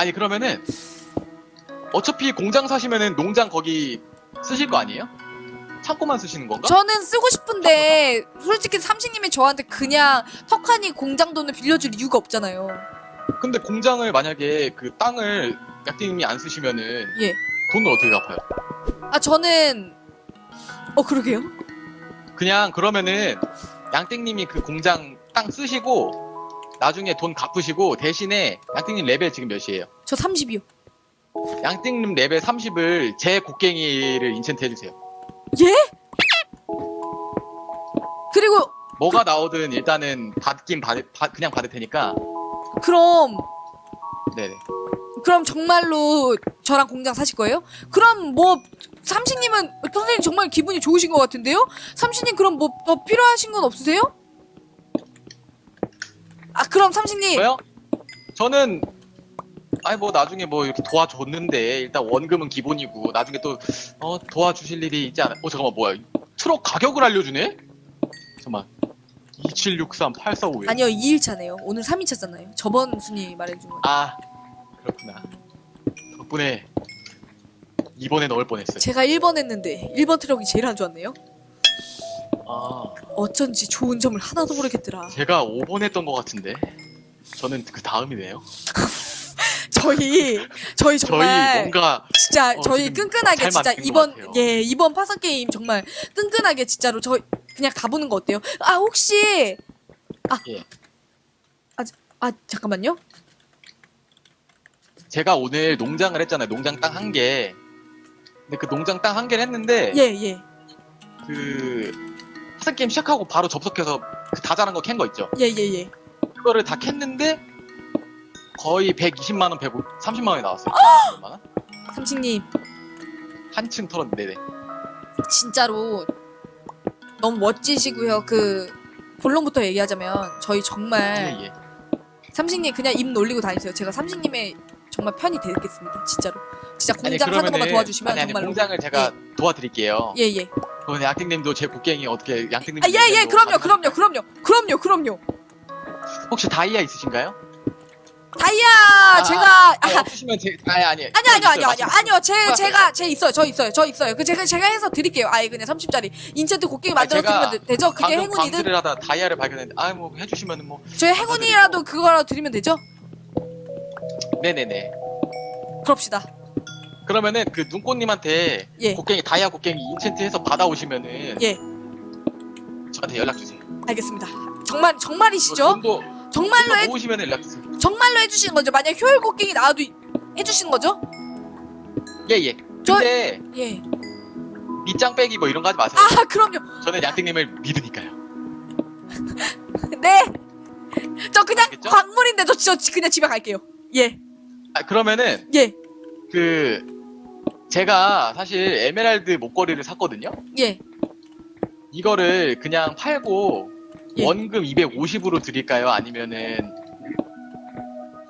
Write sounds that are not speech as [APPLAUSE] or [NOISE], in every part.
아니 그러면은 어차피 공장 사시면은 농장 거기 쓰실 거 아니에요? 창고만 쓰시는 건가? 저는 쓰고 싶은데 솔직히 삼식님이 저한테 그냥 턱하니 공장 돈을 빌려줄 이유가 없잖아요. 근데 공장을 만약에 그 땅을 약대님이 안 쓰시면은 예. 돈을 어떻게 갚아요? 아 저는 어 그러게요. 그냥 그러면은 양땡님이 그 공장 땅 쓰시고 나중에 돈 갚으시고 대신에 양땡님 레벨 지금 몇이에요? 저 30이요. 양땡님 레벨 30을 제 곡괭이를 인챈트 해주세요. 예? 그리고 뭐가 나오든 일단은 받긴 받, 받- 그냥 받을 테니까 그럼 네네. 그럼 정말로 저랑 공장 사실 거예요? 그럼 뭐 삼식님은 선생님 정말 기분이 좋으신 것 같은데요? 삼식님 그럼 뭐더 필요하신 건 없으세요? 아 그럼 삼식님 저요? 저는 아니 뭐 나중에 뭐 이렇게 도와줬는데 일단 원금은 기본이고 나중에 또 어, 도와주실 일이 있지 않아? 어 잠깐만 뭐야 트럭 가격을 알려주네? 잠깐만 2763 8451 아니요 2일차네요. 오늘 3일차잖아요. 저번 순위 말해준 거. 아 그렇구나 덕분에 2번에 넣을 뻔했어요 제가 1번 했는데 1번 트럭이 제일 안 좋았네요. 아 어쩐지 좋은 점을 하나도 모르겠더라. 제가 5번 했던 것 같은데 저는 그 다음이네요 [LAUGHS] 저희 저희 정말 저희 뭔가 진짜 어, 저희 지금 끈끈하게 잘 진짜 맞는 것 이번 같아요. 예 이번 파산 게임 정말 끈끈하게 진짜로 저 그냥 가보는 거 어때요? 아 혹시 예. 아 잠깐만요. 제가 오늘 농장을 했잖아요 농장 땅 한 개 근데 그 농장 땅 한 개를 했는데 예 예. 그 파산 게임 시작하고 바로 접속해서 그 다 자란 거 캔 거 있죠 예, 예, 예. 그거를 다 캤는데 거의 120만 원, 130만 원이 나왔어요. 130만 원? 삼식님, 한층 털었는데, 네. 진짜로 너무 멋지시고요. 그 본론부터 얘기하자면 저희 정말 예, 예. 삼식님 그냥 입 놀리고 다니세요. 제가 삼식님의 정말 편이 되겠습니다. 진짜로. 진짜 아니, 공장 사는 것만 그러면은- 도와주시면 아니, 아니, 정말로. 공장을 제가 도와드릴게요. 예, 예. 그러면 양띵님도 제 곡괭이 어떻게 양띵님 아, 예, 예. 그럼요, 그럼요, 그럼요, 그럼요, 그럼요. 혹시 다이아 있으신가요? 다이아 아, 제가 아니, 아, 없으시면 제 아니 아니 아니요, 아니요, 아니요, 아니요, 아니요. 제 맞아요. 제가 제 있어요, 저 있어요, 저 있어요. 그 제가 제가 해서 드릴게요. 아예 그냥 30짜리 인챈트 곡괭이 만들어 제가 드리면 되- 되죠? 그게 방금 행운이든 하다 다이아를 발견했는데 아 뭐 해주시면은 뭐 저희 행운이라도 그거라도 드리면 되죠? 네네네. 그럽시다. 그러면은 그 눈꽃님한테 예. 곡괭이 다이아 곡괭이 인챈트해서 받아오시면은 예. 저한테 연락 주세요. 알겠습니다. 정말 정말이시죠? 돈도 정말로 해 모으시면 주세요. 정말로 해주시는 거죠? 만약 효율 곡괭이 나와도 이- 해주시는 거죠? 예예. 저- 근데 예. 밑장 빼기 뭐 이런 거 하지 마세요. 아 그럼요. 저는 양띵님을 믿으니까요. [LAUGHS] 네. 저 그냥 알겠죠? 광물인데 저, 저 그냥 집에 갈게요. 예. 아, 그러면은 예. 그 제가 사실 에메랄드 목걸이를 샀거든요. 예. 이거를 그냥 팔고 예. 원금 250으로 드릴까요? 아니면은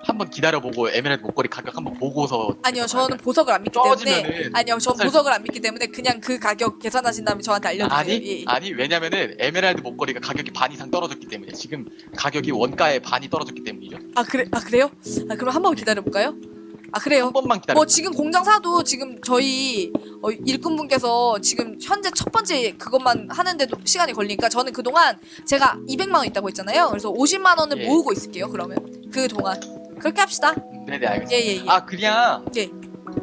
한번 기다려보고 에메랄드 목걸이 가격 한번 보고서 아니요, 저는 보석을 안 믿기 때문에 떨어지면은 아니요, 전 살- 보석을 안 믿기 때문에 그냥 그 가격 계산하신 다음에 저한테 알려주세요. 아니 예. 아니 왜냐면은 에메랄드 목걸이가 가격이 반 이상 떨어졌기 때문에 지금 가격이 원가의 반이 떨어졌기 때문이죠. 아 그래 아 그래요? 아 그럼 한 번 기다려 볼까요? 아 그래요. 한 번만 기다려. 뭐 지금 공장 사도 지금 저희 어, 일꾼분께서 지금 현재 첫 번째 그것만 하는데도 시간이 걸리니까 저는 그동안 제가 200만 원 있다고 했잖아요. 그래서 50만 원을 예. 모으고 있을게요. 그러면 그 동안 그렇게 합시다. 네네 알겠습니다. 예예 예. 아 그냥 예.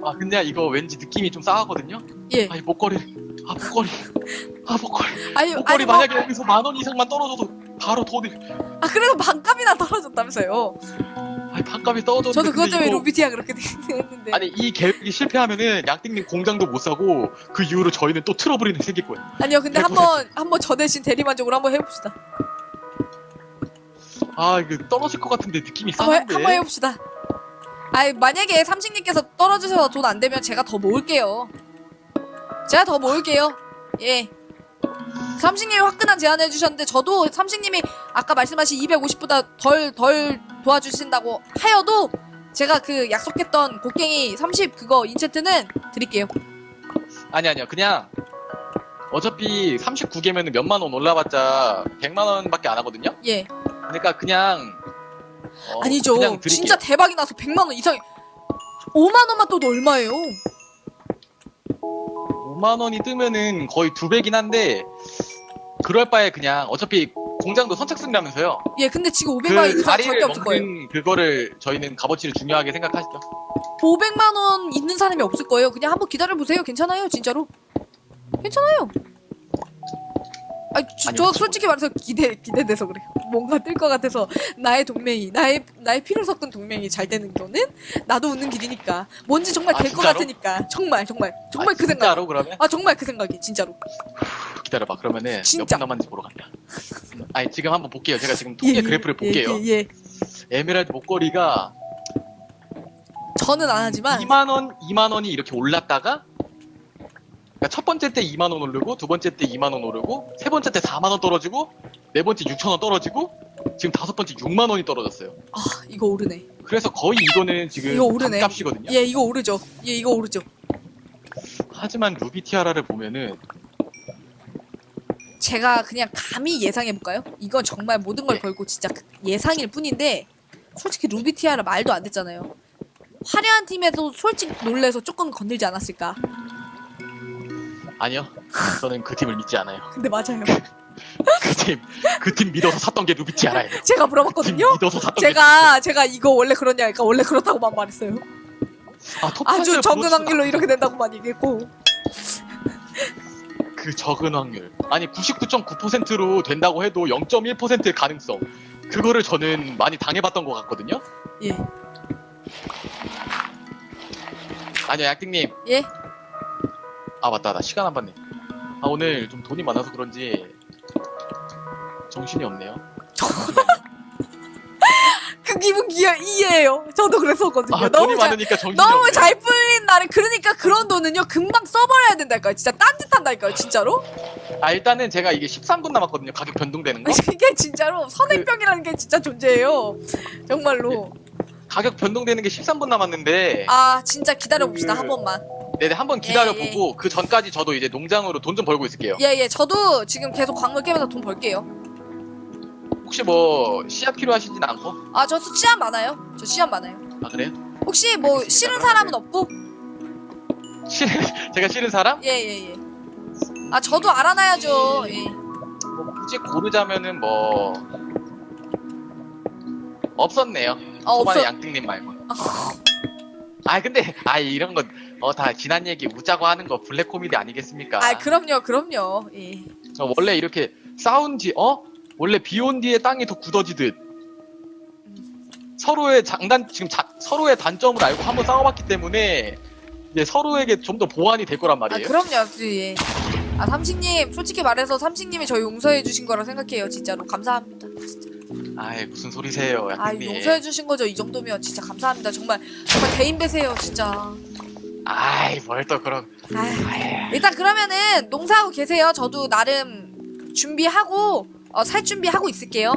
아 근데 이거 왠지 느낌이 좀 싸하거든요. 예. 아이 목걸이 아 목걸이 아 목걸이 아니 목걸이 뭐, 만약에 여기서 만 원 이상만 떨어져도 바로 돈이 아 그래도 반값이나 떨어졌다면서요. 아니 반값이 떨어졌는데 저도 그것 때문에 이거- 로비티아 그렇게 [LAUGHS] 됐는데. 아니 이 계획이 실패하면은 양띵님 공장도 못 사고 그 이후로 저희는 또 트러블이 생길 거예요. 아니요 근데 백 한번 한번 저 대신 대리만족으로 한번 해봅시다. 아 이거 떨어질 것 같은데 느낌이 한번 해- 싸한데. 한번 해봅시다. 아이 만약에 삼식님께서 떨어지셔서 돈 안 되면 제가 더 모을게요. 제가 더 모을게요. 예. 삼식님이 화끈한 제안을 해주셨는데 저도 삼식님이 아까 말씀하신 250보다 덜 덜 도와주신다고 하여도 제가 그 약속했던 곡괭이 30 그거 인챈트는 드릴게요. 아니 아니요 그냥 어차피 39개면은 몇만 원 올라봤자 100만 원밖에 안 하거든요. 예. 그러니까 그냥 어, 아니죠. 그냥 드릴게요. 진짜 대박이 나서 100만 원 이상 5만 원만 떠도 얼마예요? 5만 원이 뜨면은 거의 두 배긴 한데 그럴 바에 그냥 어차피 공장도 선착순이라면서요. 예, 근데 지금 500만 원그 사람 자리를 절대 없을 거예요. 먹는 그거를 저희는 값어치를 중요하게 생각하시죠. 500만 원 있는 사람이 없을 거예요. 그냥 한번 기다려 보세요. 괜찮아요, 진짜로. 괜찮아요. 아, 저, 저 솔직히 말해서 기대 기대돼서 그래요. [LAUGHS] 뭔가 뜰 것 같아서 나의 동맹이 나의 나의 피를 섞은 동맹이 잘 되는 거는 나도 웃는 길이니까 뭔지 정말 아, 될 것 진짜로? 같으니까 정말 정말 정말 아, 그 생각. 진짜로 그러면 아 정말 그 생각이 진짜로. 기다려봐. 그러면은 진짜. 몇분 남았는지 보러 간다. 아니 지금 한번 볼게요. 제가 지금 통계 그래프를 볼게요. 예, 예, 예. 에메랄드 목걸이가 저는 안 하지만 2만 원, 2만 원이 이렇게 올랐다가 그러니까 첫 번째 때 2만 원 오르고 두 번째 때 2만 원 오르고 세 번째 때 4만 원 떨어지고 네 번째 6천 원 떨어지고 지금 다섯 번째 6만 원이 떨어졌어요. 아 이거 오르네. 그래서 거의 이거는 지금 이거 오르네. 값이거든요. 예 이거 오르죠. 예 이거 오르죠. 하지만 루비 티아라를 보면은 제가 그냥 감히 예상해 볼까요? 이건 정말 모든 걸 예. 걸고 진짜 그 예상일 뿐인데 솔직히 루비 티아라 말도 안 됐잖아요. 화려한 팀에도 솔직히 놀래서 조금 건들지 않았을까? 아니요. 저는 그 팀을 믿지 않아요. 근데 [LAUGHS] 맞아요. [LAUGHS] 그 팀, 그 팀 믿어서 샀던 게 루비 티아라예요. 제가 그팀 물어봤거든요. 믿어서 샀던 게 제가 제가 이거 원래 그러냐, 그러니까 원래 그렇다고만 말했어요. 아, 톱 아주 적은 확률로 이렇게 된다고만 얘기했고. 그 적은 확률. 아니 99.9%로 된다고 해도 0.1%의 가능성. 그거를 저는 많이 당해봤던 것 같거든요. 예, 아니요, 약띵님. 예. 아 맞다, 나 시간 안 봤네. 아 오늘 좀 돈이 많아서 그런지 정신이 없네요. [LAUGHS] 그 기분 기어 이해해요. 저도 그랬었거든요. 아 너무 돈이 잘 많으니까 정신이 너무 없네. 잘 풀린 날에 그러니까 그런 돈은요 금방 써버려야 된다니까요. 진짜 딴짓한다니까요. 진짜로. 아 일단은 제가 이게 13분 남았거든요. 가격 변동되는 거. [LAUGHS] 이게 진짜로 선행병이라는 게 진짜 존재해요. 정말로. 가격 변동되는 게 13분 남았는데 아 진짜 기다려 봅시다 그- 한 번만. 네네 한번 예, 기다려보고 그 전까지 저도 이제 농장으로 돈 좀 벌고 있을게요. 예예 저도 지금 계속 광물 깨면서 돈 벌게요. 혹시 뭐 씨앗 필요하시진 않고? 아 저 씨앗 많아요. 저 씨앗 많아요. 아 그래요? 혹시 뭐 알겠습니다. 싫은 사람은 없고? 싫은 [LAUGHS] 제가 싫은 사람? 예예 예. 아 저도 알아놔야죠. 예. 뭐 굳이 고르자면은 뭐 없었네요. 아 초반에 없어. 양띵님 말고. [LAUGHS] 아 근데 아 이런 건어다 지난 얘기 웃자고 하는 거 블랙 코미디 아니겠습니까? 아 그럼요 그럼요. 예. 저 원래 이렇게 싸운 뒤 어? 원래 비 온 뒤에 땅이 더 굳어지듯 서로의 장단 지금 자- 서로의 단점을 알고 한번 싸워봤기 때문에 이제 서로에게 좀 더 보완이 될 거란 아 말이에요. 그럼요. 예. 아 삼식님 솔직히 말해서 삼식님이 저 용서해 주신 거라 생각해요. 진짜로 감사합니다. 진짜. 아이 무슨 소리세요, 아 양띵님. 용서해 주신 거죠 이 정도면 진짜 감사합니다. 정말 정말 대인 배세요 진짜. 아이 뭘 또 그런. 아휴. 아이, 일단 그러면은 농사하고 계세요. 저도 나름 준비하고 어, 살 준비하고 있을게요.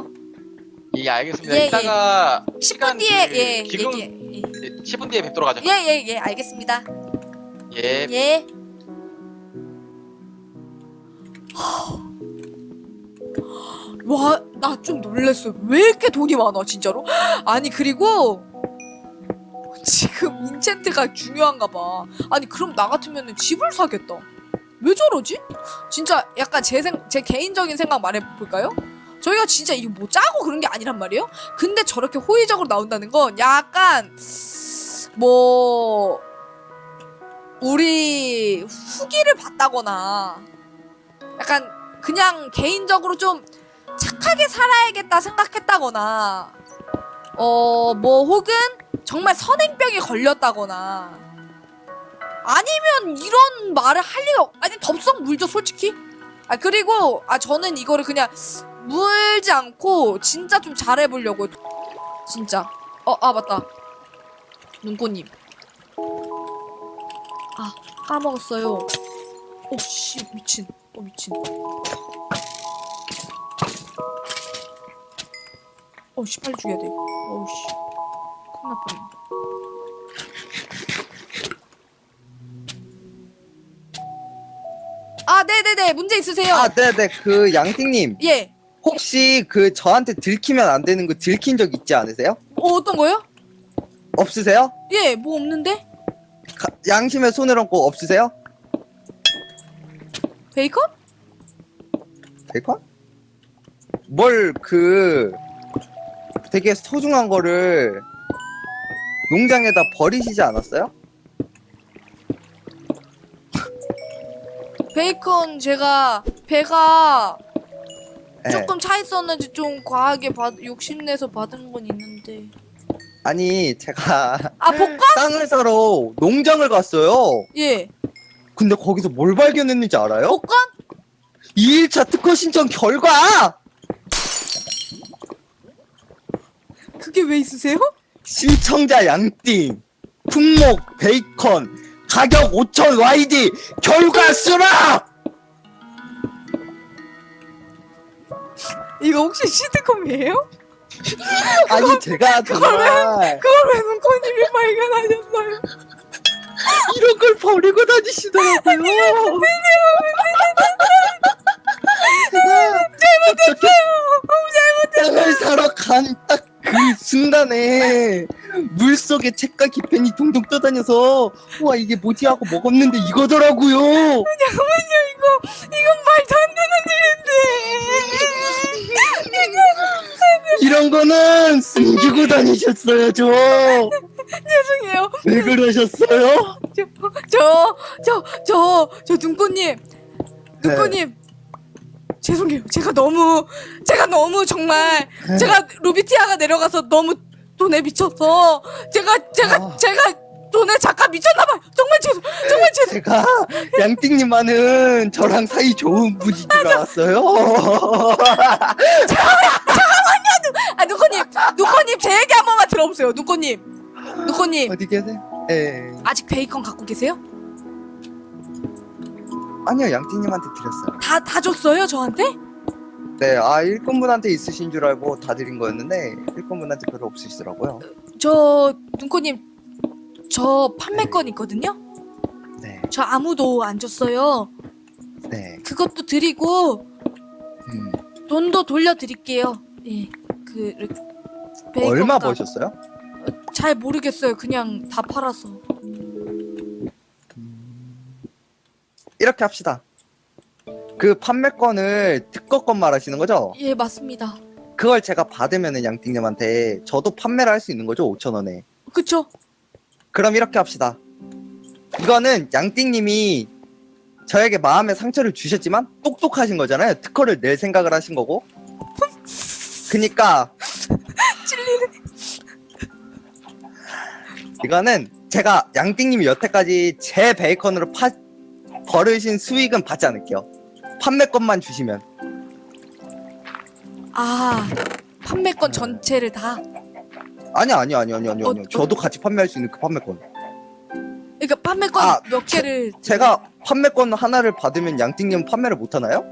예 알겠습니다. 예, 이따가 10분 시간 뒤에 그 예 기금 얘기해. 10분 뒤에 뵙도록 하죠. 예예예 알겠습니다. 예. 예. 와, 나 좀 놀랬어요. 왜 이렇게 돈이 많아, 진짜로? 아니, 그리고, 지금 인챈트가 중요한가 봐. 아니, 그럼 나 같으면 집을 사겠다. 왜 저러지? 진짜 약간 제 생, 제 개인적인 생각 말해볼까요? 저희가 진짜 이거 뭐 짜고 그런 게 아니란 말이에요? 근데 저렇게 호의적으로 나온다는 건 약간, 뭐, 우리 후기를 봤다거나 약간 그냥 개인적으로 좀 착하게 살아야겠다 생각했다거나 어 뭐 혹은 정말 선행병에 걸렸다거나 아니면 이런 말을 할 리가 없- 아니 덥석 물죠 솔직히 아 그리고 아 저는 이거를 그냥 물지 않고 진짜 좀 잘해보려고 진짜 어 아 맞다 눈꽃님 아 까먹었어요. 오씨 미친. 어 미친. 어씨 빨리 죽여야 돼. 어우씨. 큰일 날 뻔했네. 아 네네네 문제 있으세요? 아, 네네. 그 양띵님 예. 혹시 그 저한테 들키면 안 되는 거 들킨 적 있지 않으세요? 어, 어떤 거요? 없으세요? 예, 뭐 없는데? 가- 양심에 손을 얹고 없으세요? 베이컨? 베이컨? 뭘 그 되게 소중한 거를 농장에다 버리시지 않았어요? 베이컨 제가 배가 네. 조금 차 있었는지 좀 과하게 받, 욕심내서 받은 건 있는데. 아니 제가 아, 복권? 땅을 사러 농장을 갔어요. 예. 근데 거기서 뭘 발견했는지 알아요? 복권? 2일차 특허 신청 결과! 그게 왜 있으세요? 신청자 양띵, 품목 베이컨, 가격 5천 YD, 결과 수라! 이거 혹시 시트콤이에요? 아니 제가 정말 그걸 왜 눈코님이 발견하셨어요? 이런 걸 버리고 다니시더라고요. 잘못했어요. 땅을 사러 간 딱 그 순간에 물 속에 책과 기펜이 동동 떠다녀서 와 이게 뭐지 하고 먹었는데 이거더라고요. 잠깐만요, 이거, 이건 말도 안 되는 일인데. 이런 거는 숨기고 다니셨어요, 저. 죄송해요. 왜 그러셨어요? 저, 저, 저, 저, 저 눈코님. 눈코님. 죄송해요. 제가 너무, 제가 너무 정말, 제가 루비티아가 내려가서 너무 돈에 미쳤어. 제가, 제가, 아. 제가 돈에 잠깐 미쳤나봐요. 정말 죄송, 정말 죄송. 제가 양띵님만은 저랑 사이 좋은 분인 줄 알았어요. 아, 눈코님, 눈코님, 제 얘기 한 번만 들어보세요. 눈코님. 눈코님, 어디 계세요? 예. 아직 베이컨 갖고 계세요? 아니요, 양띵님한테 드렸어요. 다, 다 줬어요, 저한테? 네, 아, 일꾼분한테 있으신 줄 알고 다 드린 거였는데, 일꾼분한테 별로 없으시더라고요. 저, 눈코님, 저 판매권 있거든요? 네, 저 아무도 안 줬어요. 네. 그것도 드리고, 음. 돈도 돌려드릴게요. 예, 그, 베이컨 얼마 값. 버셨어요? 잘 모르겠어요. 그냥 다 팔아서. 이렇게 합시다. 그 판매권을 특허권 말하시는 거죠? 예, 맞습니다. 그걸 제가 받으면은 양띵님한테 저도 판매를 할 수 있는 거죠? 5,000원에. 그쵸? 그럼 이렇게 합시다. 이거는 양띵님이 저에게 마음의 상처를 주셨지만 똑똑하신 거잖아요. 특허를 낼 생각을 하신 거고. 그니까 [LAUGHS] 찔리네. 이거는 제가 양띵님이 여태까지 제 베이컨으로 파, 벌으신 수익은 받지 않을게요. 판매권만 주시면. 아, 판매권 전체를 다. 아니 아니 아니 아니 아니 어, 아니. 저도 같이 판매할 수 있는 그 판매권. 그러니까 판매권 아, 몇 개를. 제가 판매권 하나를 받으면 양띵님은 판매를 못 하나요?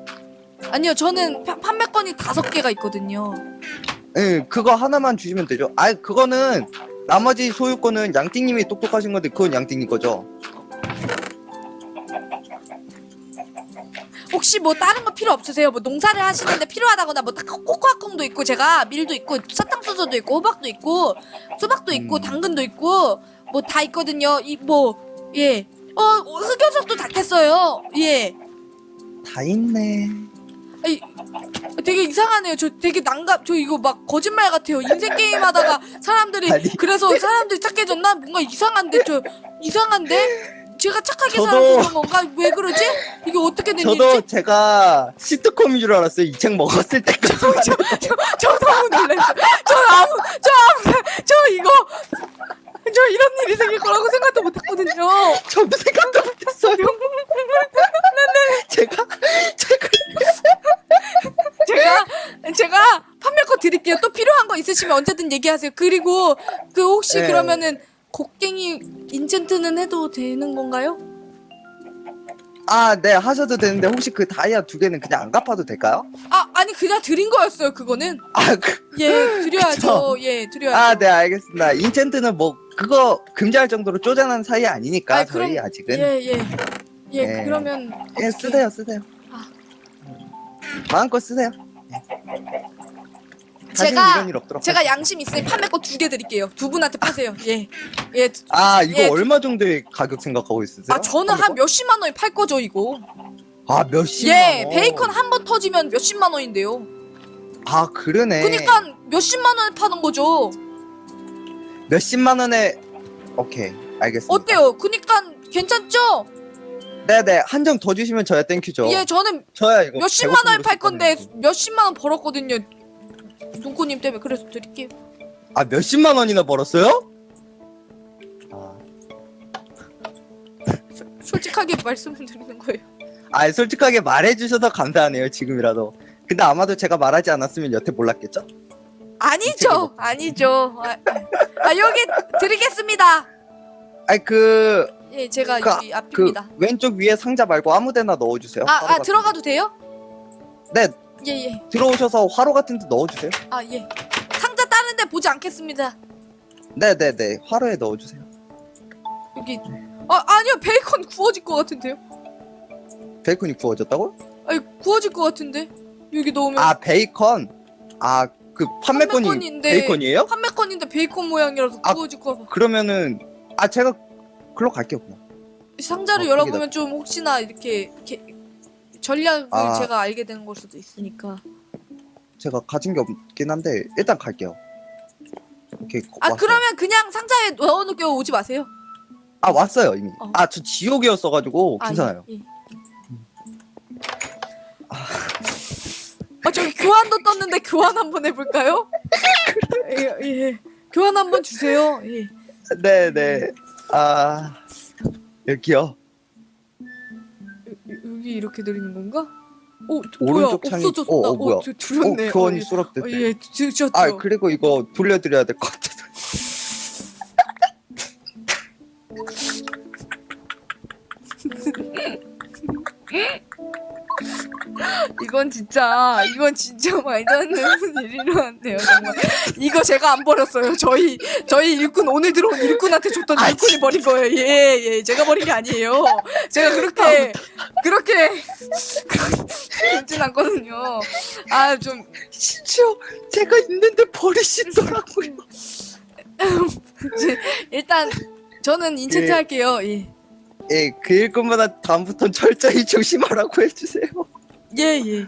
아니요, 저는 파- 판매권이 다섯 개가 있거든요. 예, 그거 하나만 주시면 되죠. 아, 그거는 나머지 소유권은 양띵님이 똑똑하신 건데 그건 양띵님 거죠. 혹시 뭐 다른 거 필요 없으세요? 뭐 농사를 하시는데 필요하다거나 뭐 코코아콩도 있고 제가 밀도 있고 사탕수수도 있고 호박도 있고 수박도 있고 음. 당근도 있고 뭐 다 있거든요. 이 뭐 예. 어 흑요석도 다 캤어요. 예. 다 있네. 되게 이상하네요. 저 되게 난감. 저 이거 막 거짓말 같아요. 인생 게임 하다가 사람들이 아니. 그래서 사람들이 착해졌나? 뭔가 이상한데 저 이상한데 제가 착하게 저도- 살아서 그런 건가? 왜 그러지? 이게 어떻게 된 저도 일이지? 제가 시트콤인 줄 알았어요. 이 책 먹었을 때까지. 저, 저, 저 너무 놀랐어요. 저 아무, 저 아무, 저 이거, 저 이런 일이 생길 거라고 생각도 못 했거든요. 저도 생각도 못했어요. 제가 제가 제가, 제가 판매권 드릴게요. 또 필요한 거 있으시면 언제든 얘기하세요. 그리고 그 혹시 네. 그러면은 인챈트는 해도 되는 건가요? 아, 네 하셔도 되는데 혹시 그 다이아 두 개는 그냥 안 갚아도 될까요? 아, 아니 그냥 드린 거였어요. 그거는. 아, 그, 예, 드려야죠. 그쵸. 예, 드려야죠. 아, 네 알겠습니다. 인챈트는 뭐 그거 금지할 정도로 쪼잔한 사이 아니니까 아이, 저희 그럼- 아직은 예, 예. 예, 네. 그러면 예, 쓰세요, 쓰세요. 아. 마음껏 쓰세요. 제가- 제가. 양심 있으니 판매권 두개 드릴게요. 두 분한테 파세요. 예. 예. 아 이거 예. 얼마 정도의 가격 생각하고 있으세요? 아 저는 한 몇십만 원에 팔 거죠 이거. 아 몇십만 예. 원. 베이컨 한 번 터지면 몇십만 원인데요. 아 그러네. 그니까 몇십만 원에 파는 거죠. 몇십만 원에 오케이 알겠습니다. 어때요? 그니까 괜찮죠? 네네 한정 더 주시면 저야 땡큐죠. 예, 저는 저야 이거 몇십만 원에 팔 건데. 몇십만 원 벌었거든요. 눈코님 때문에 그래서 드릴게요. 아 몇십만 원이나 벌었어요? 아, 솔직하게 [LAUGHS] 말씀을 드리는 거예요. 아 솔직하게 말해주셔서 감사하네요 지금이라도. 근데 아마도 제가 말하지 않았으면 여태 몰랐겠죠? 아니죠, 아니죠. 아, 아, 여기 드리겠습니다. 아니 그, 예, 제가 그, 여기 그 앞입니다. 왼쪽 위에 상자 말고 아무데나 넣어주세요. 아, 아 들어가도 돼요? 데. 네 예, 예. 들어오셔서 화로 같은 데 넣어주세요. 아, 예. 상자 다른데 보지 않겠습니다. 네네네 화로에 넣어주세요. 여기. 아, 아니요, 베이컨 구워질 것 같은데요? 베이컨이 구워졌다고? 아니, 구워질 것 같은데? 여기 넣으면. 아 베이컨. 아 그 판매권이 판매권인데. 베이컨이에요? 판매권인데 베이컨 모양이라서 아, 구워질 것 같아. 그러면은 아 제가 글로 갈게요 그냥. 상자를 어, 열어보면 좀 혹시나 이렇게, 이렇게 전략을 아. 제가 알게 되는 걸 수도 있으니까. 제가 가진 게 없긴 한데 일단 갈게요. 오케이 아, 왔어요. 그러면 그냥 상자에 넣어놓고 오지 마세요. 아 왔어요 이미. 어. 아 저 지옥이었어가지고 아, 괜찮아요. 예, 예. 아, 저기 교환도 떴는데 교환 한번 해볼까요? [LAUGHS] 예, 예. 교환 한번 주세요. 예. 네네. 아 여기요. 여- 여기 이렇게 드리는 건가? 오, 오른쪽 뭐야? 창이- 없어졌다. 어, 어, 뭐야? 어, 드- 드렸네. 어, 교환이 어, 수락됐대. 예, 예, 드셨죠. 아 그리고 이거 돌려드려야 될 것 같아서. [LAUGHS] 이건 진짜, 이건 진짜 말도 안 되는 일이로 한데요, 정말. 이거 제가 안 버렸어요. 저희, 저희 일꾼, 오늘 들어온 일꾼한테 줬던 아, 일꾼이 버린 거예요. 예, 예, 제가 버린 게 아니에요. 제가 그렇게, 그렇게, 그렇진 않거든요. 아, 좀, 진짜 제가 있는데 버리시더라고요. 일단, 저는 인챈트 예. 할게요. 예. 예, 그 일꾼마다 다음부턴 철저히 조심하라고 해주세요. 예, 예.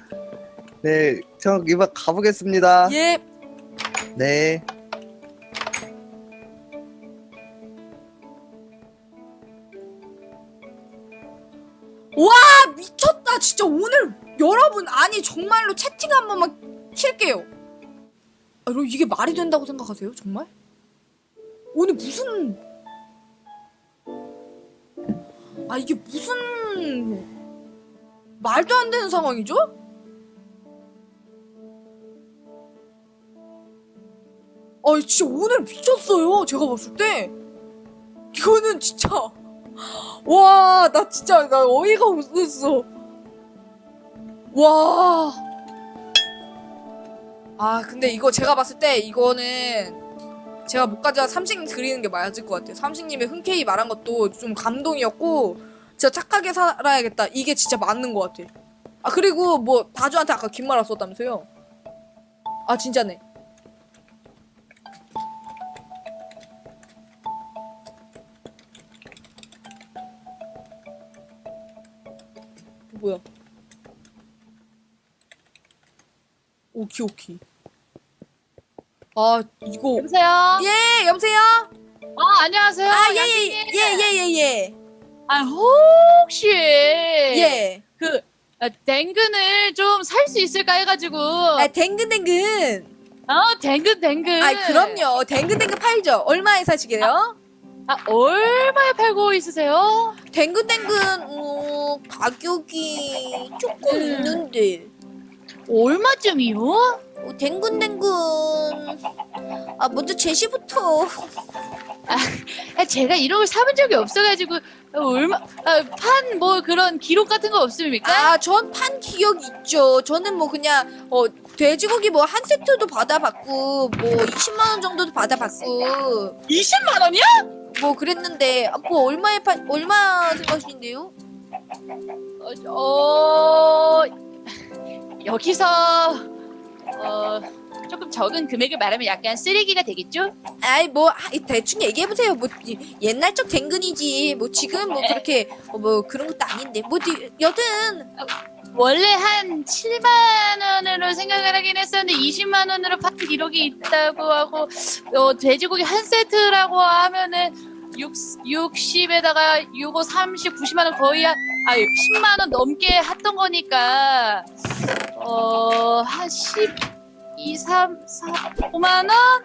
네, 저 이만 가보겠습니다. 예. 네. 와 미쳤다 진짜 오늘 여러분 아니 정말로 채팅 한 번만 킬게요 아 여러분 이게 말이 된다고 생각하세요 정말? 오늘 무슨 아 이게 무슨 말도 안 되는 상황이죠? 아 진짜 오늘 미쳤어요 제가 봤을 때 이거는 진짜 와, 나 진짜, 나 어이가 없었어. 와. 아, 근데 이거 제가 봤을 때 이거는 제가 못 가져와 삼식 드리는 게 맞을 것 같아요. 삼식님의 흔쾌히 말한 것도 좀 감동이었고, 진짜 착하게 살아야겠다. 이게 진짜 맞는 것 같아. 아, 그리고 뭐, 다주한테 아까 긴 말 왔었다면서요? 아, 진짜네. 뭐야? 오키 오키. 아 이거 여보세요? 예 여보세요? 아, 안녕하세요. 아 예. 예 예 예 예 예 아, 혹시 예. 그 아, 댕근을 좀 살 수 있을까 해가지고 아 댕근댕근. 어 댕근 댕근 아 그럼요 댕근댕근 팔죠. 얼마에 사시게요? 아 얼마에 팔고 있으세요? 댕근댕근 어 가격이 조금 음. 있는데. 얼마쯤이요? 어, 댕근댕근. 아 먼저 제시부터. 아, 제가 이런 걸 사본 적이 없어가지고 아, 얼마 아, 판 뭐 그런 기록 같은 거 없습니까? 아, 전 판 기억 있죠. 저는 뭐 그냥 어 돼지고기 뭐 한 세트도 받아봤고 뭐 20만 원 정도도 받아봤고 20만 원이야? 뭐 그랬는데 아, 뭐 얼마에 판 얼마 생각하시는데요? 어, 어 여기서 어 조금 적은 금액을 말하면 약간 쓰레기가 되겠죠? 아이 뭐 아, 대충 얘기해 보세요. 뭐 이- 옛날적 댕근이지. 뭐 지금 뭐 그렇게 어, 뭐 그런 것도 아닌데. 뭐 디- 여든 원래 한 7만 원으로 생각을 하긴 했었는데 20만 원으로 판 기록이 있다고 하고 어, 돼지고기 한 세트라고 하면은 6, 60에다가 요거 30, 90만 원 거의 한, 아 10만 원 넘게 했던 거니까 어 한 12, 3, 4, 5만 원?